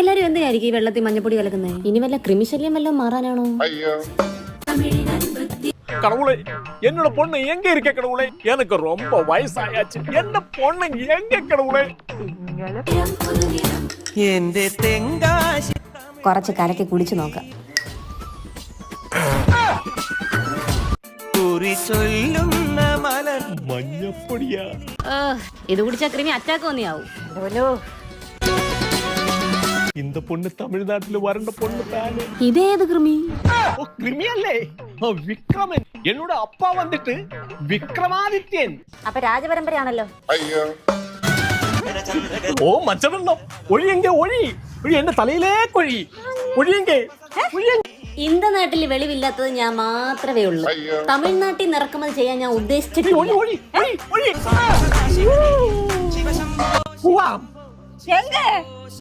എല്ലാരും എന്തിനായിരിക്കും ഈ വെള്ളത്തിൽ മഞ്ഞപ്പൊടി കലക്കുന്നത് ഇനി വല്ല കൃമിശല്യം വല്ലതും മാറാനാണോ கடவுளே என்னோட பொண்ணு எங்க இருக்க கடவுளே எனக்கு ரொம்ப வயசாயாச்சு என்ன பொண்ணு எங்க கடவுளே എന്റെ തെങ്കാശി കുറച്ച് കലക്കി കുടിച്ചു നോക്കാം കുറി ചൊല്ലുന്ന മലർ மஞ்சப்பொடியா ഇത് കുടിച്ചാൽ കൃമി അറ്റാക്ക് വന്നിയാവും എന്റെ പൊണ്ണ് തമിഴ്നാട്ടിൽ വരണ്ട പൊണ്ണ് ഇതേത് കൃമി? ഓ ക്രിമിയല്ലേ വിക്രമൻ. എന്നോട് അപ്പ വന്നിട്ട് വിക്രമാദിത്യൻ. അപ്പൊ രാജപരമ്പരയാണല്ലോ. ഓ മച്ചവെള്ളം. ഒഴിയെങ്കെ ഒഴി. ഒഴി എന്റെ തലയിലേക്ക് ഒഴി. ഒഴിയെങ്കെ. ഒഴിയെങ്കെ. നാട്ടിൽ വെളിവില്ലാത്തത് ഞാൻ മാത്രമേ ഉള്ളൂ. തമിഴ്നാട്ടിൽ നിറക്കുമതി ചെയ്യാൻ ഞാൻ ഉദ്ദേശിച്ചിട്ടുണ്ട്